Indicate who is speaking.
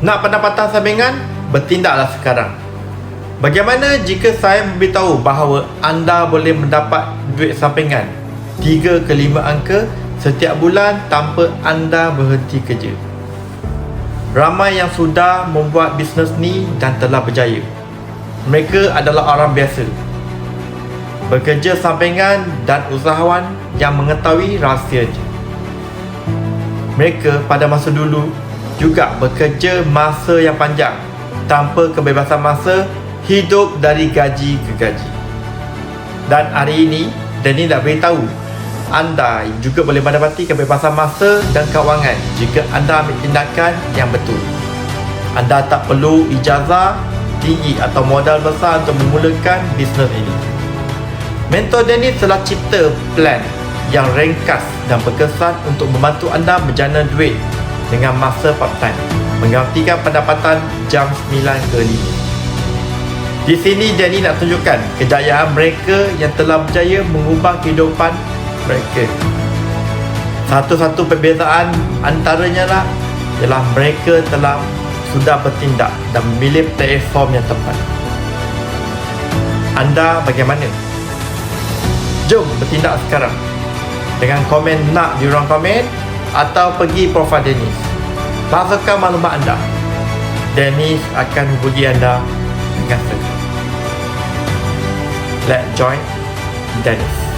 Speaker 1: Nak pendapatan sampingan? Bertindaklah sekarang. Bagaimana jika saya memberitahu bahawa anda boleh mendapat duit sampingan 3 ke 5 angka setiap bulan tanpa anda berhenti kerja? Ramai yang sudah membuat bisnes ni dan telah berjaya. Mereka adalah orang biasa. Bekerja sampingan dan usahawan yang mengetahui rahsianya. Mereka pada masa dulu juga bekerja masa yang panjang tanpa kebebasan masa hidup dari gaji ke gaji. Dan hari ini Danny nak beritahu anda juga boleh mendapati kebebasan masa dan kewangan jika anda ambil tindakan yang betul. Anda tak perlu ijazah tinggi atau modal besar untuk memulakan bisnes ini. Mentor Dennis telah cipta plan yang ringkas dan berkesan untuk membantu anda berjana duit dengan masa part time menggantikan pendapatan jam 9 ke 5. Di sini Danny nak tunjukkan kejayaan mereka yang telah berjaya mengubah kehidupan mereka. Satu-satu perbezaan antaranya lah ialah mereka telah sudah bertindak dan memilih platform yang tepat. Anda bagaimana? Jom bertindak sekarang dengan komen nak di ruang komen atau pergi profil Dennis. Masukkan maklumat anda. Dennis akan hubungi anda dengan segera. Let's join Dennis.